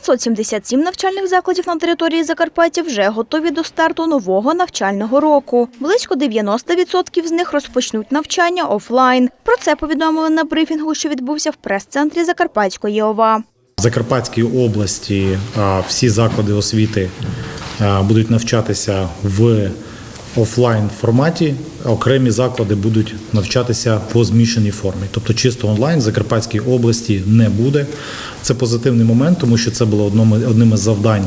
577 навчальних закладів на території Закарпаття вже готові до старту нового навчального року. Близько 90% з них розпочнуть навчання офлайн. Про це повідомили на брифінгу, що відбувся в прес-центрі Закарпатської ОВА. В Закарпатській області всі заклади освіти будуть навчатися в офлайн форматі. Окремі заклади будуть навчатися по змішаній формі, тобто чисто онлайн в Закарпатській області не буде. Це позитивний момент, тому що це було одним із завдань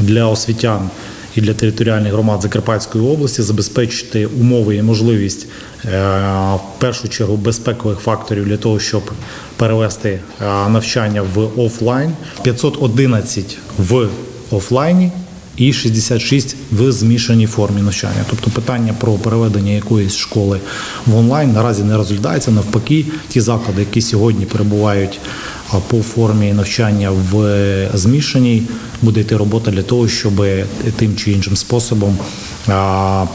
для освітян і для територіальних громад Закарпатської області забезпечити умови і можливість е, в першу чергу безпекових факторів для того, щоб перевести е, навчання в офлайн. 511 в офлайні і 66 в змішаній формі навчання. Тобто питання про переведення якоїсь школи в онлайн наразі не розглядається. Навпаки, ті заклади, які сьогодні перебувають по формі навчання в е, змішаній, буде йти робота для того, щоб тим чи іншим способом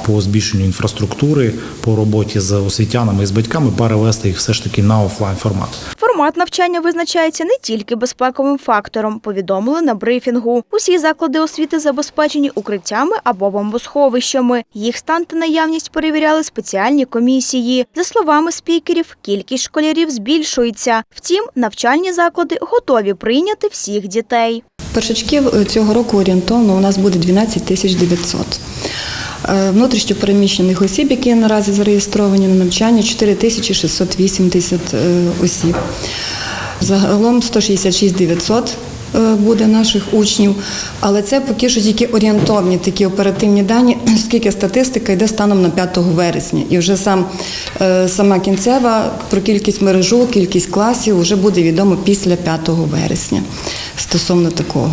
по збільшенню інфраструктури, по роботі з освітянами і з батьками перевести їх все ж таки на офлайн формат. Формат навчання визначається не тільки безпековим фактором, повідомили на брифінгу. Усі заклади освіти забезпечені укриттями або бомбосховищами. Їх стан та наявність перевіряли спеціальні комісії. За словами спікерів, кількість школярів збільшується. Втім, навчальні заклади готові прийняти всіх дітей. Першачків е, цього року орієнтовно у нас буде 12 тисяч 900. Е, Внутрішньо переміщених осіб, які наразі зареєстровані на навчання, 4 тисячі 680 е, осіб. Загалом 166 900 е, буде наших учнів, але це поки що тільки орієнтовні такі оперативні дані, оскільки статистика йде станом на 5 вересня. І вже сам, сама кінцева про кількість мережу, кількість класів вже буде відомо після 5 вересня стосовно такого.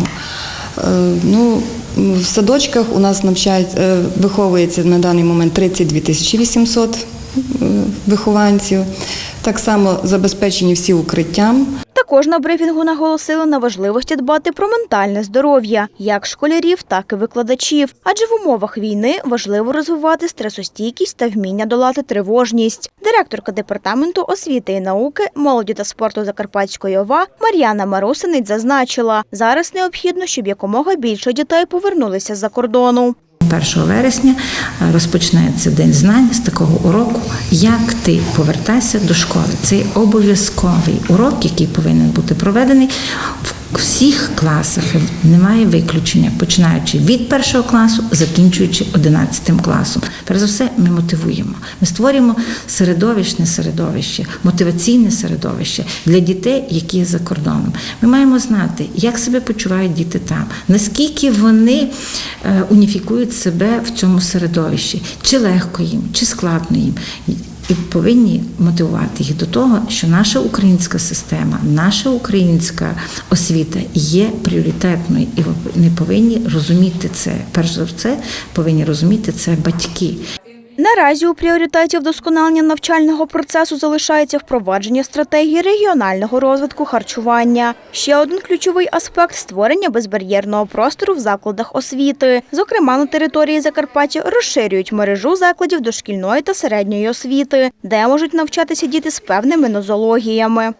Е, Ну, в садочках у нас навчають, е, виховується на даний момент 32 тисячі 800 е, вихованців. Так само забезпечені всі укриттям. Також на брифінгу наголосили на важливості дбати про ментальне здоров'я як школярів, так і викладачів. Адже в умовах війни важливо розвивати стресостійкість та вміння долати тривожність. Директорка департаменту освіти і науки, молоді та спорту Закарпатської ОВА Мар'яна Марусинець зазначила, зараз необхідно, щоб якомога більше дітей повернулися з-за кордону. 1 вересня е, розпочнеться День знань з такого уроку, як ти повертайся до школи. Це обов'язковий урок, який повинен бути проведений в всіх класах. Немає виключення, починаючи від першого класу, закінчуючи 11 класом. Перш за все, ми мотивуємо. Ми створюємо середовищне середовище, мотиваційне середовище для дітей, які є за кордоном. Ми маємо знати, як себе почувають діти там, наскільки вони е, уніфікують себе в цьому середовищі, чи легко їм, чи складно їм. І повинні мотивувати їх до того, що наша українська система, наша українська освіта є пріоритетною, і вони повинні розуміти це. Перш за все, повинні розуміти це батьки. Наразі у пріоритеті вдосконалення навчального процесу залишається впровадження стратегії регіонального розвитку харчування. Ще один ключовий аспект створення безбар'єрного простору в закладах освіти. Зокрема, на території Закарпаття розширюють мережу закладів дошкільної та середньої освіти, де можуть навчатися діти з певними нозологіями.